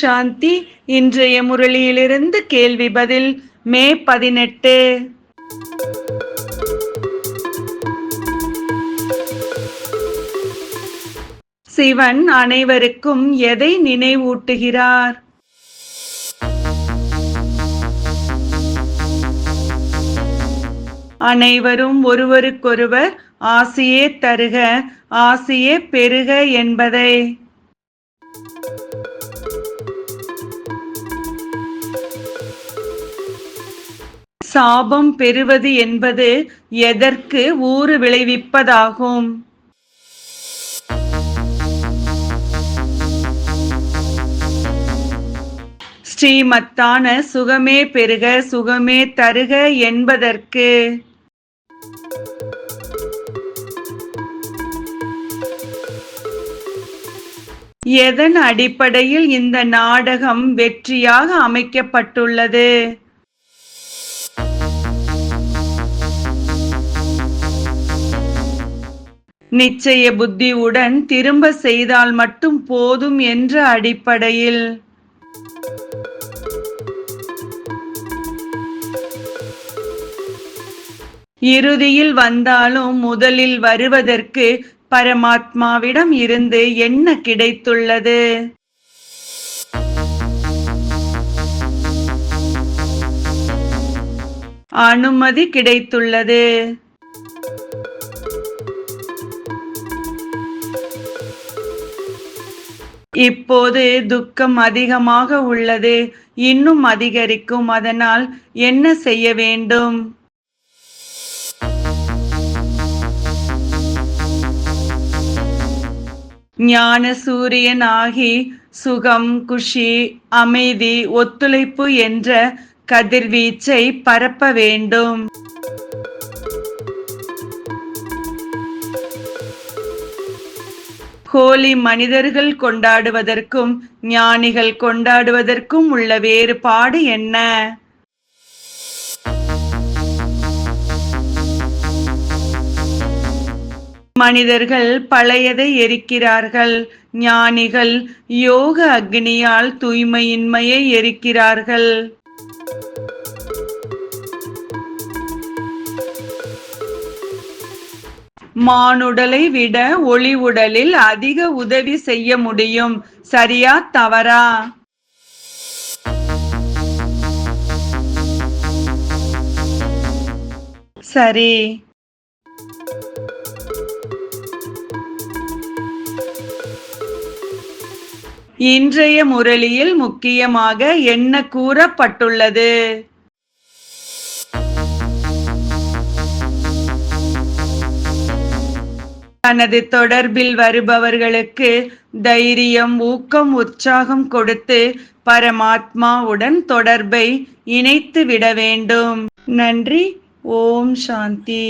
சாந்தி இன்றைய முரளியிலிருந்து கேள்வி பதில் மே பதினெட்டு. சிவன் அனைவருக்கும் எதை நினைவூட்டுகிறார்? அனைவரும் ஒருவருக்கொருவர் ஆசியே தருக ஆசியே பெருக என்பதை. சாபம் பெறுவது என்பது எதற்கு ஊறு விளைவிப்பதாகும்? ஸ்ரீமத்தான சுகமே பெருக சுகமே தருக என்பதற்கு. எதன் அடிப்படையில் இந்த நாடகம் வெற்றியாக அமைக்கப்பட்டுள்ளது? நிச்சய புத்தியுடன் திரும்ப செய்தால் மட்டும் போதும் என்ற அடிப்படையில். இறுதியில் வந்தாலும் முதலில் வருவதற்கு பரமாத்மாவிடம் இருந்து என்ன கிடைத்துள்ளது? அனுமதி கிடைத்துள்ளது. இப்போது துக்கம் அதிகமாக உள்ளது. இன்னும் அதிகரிக்கும். அதனால் என்ன செய்ய வேண்டும்? ஞான சூரியன் ஆகி சுகம் குஷி அமைதி ஒத்துழைப்பு என்ற கதிர்வீச்சை பரப்ப வேண்டும். ஹோலி மனிதர்கள் கொண்டாடுவதற்கும் ஞானிகள் கொண்டாடுவதற்கும் உள்ள வேறுபாடு என்ன? மனிதர்கள் பழையதை எரிக்கிறார்கள். ஞானிகள் யோக அக்னியால் தூய்மையின்மையை எரிக்கிறார்கள். மானுடலை விட ஒளி உடலில் அதிக உதவி செய்ய முடியும். சரியா தவறா? சரி. இன்றைய முரளியில் முக்கியமாக என்ன கூறப்பட்டுள்ளது? தனது தொடர்பில் வருபவர்களுக்கு தைரியம் ஊக்கம் உற்சாகம் கொடுத்து பரமாத்மாவுடன் தொடர்பை இணைத்து விட வேண்டும். நன்றி. ஓம் சாந்தி.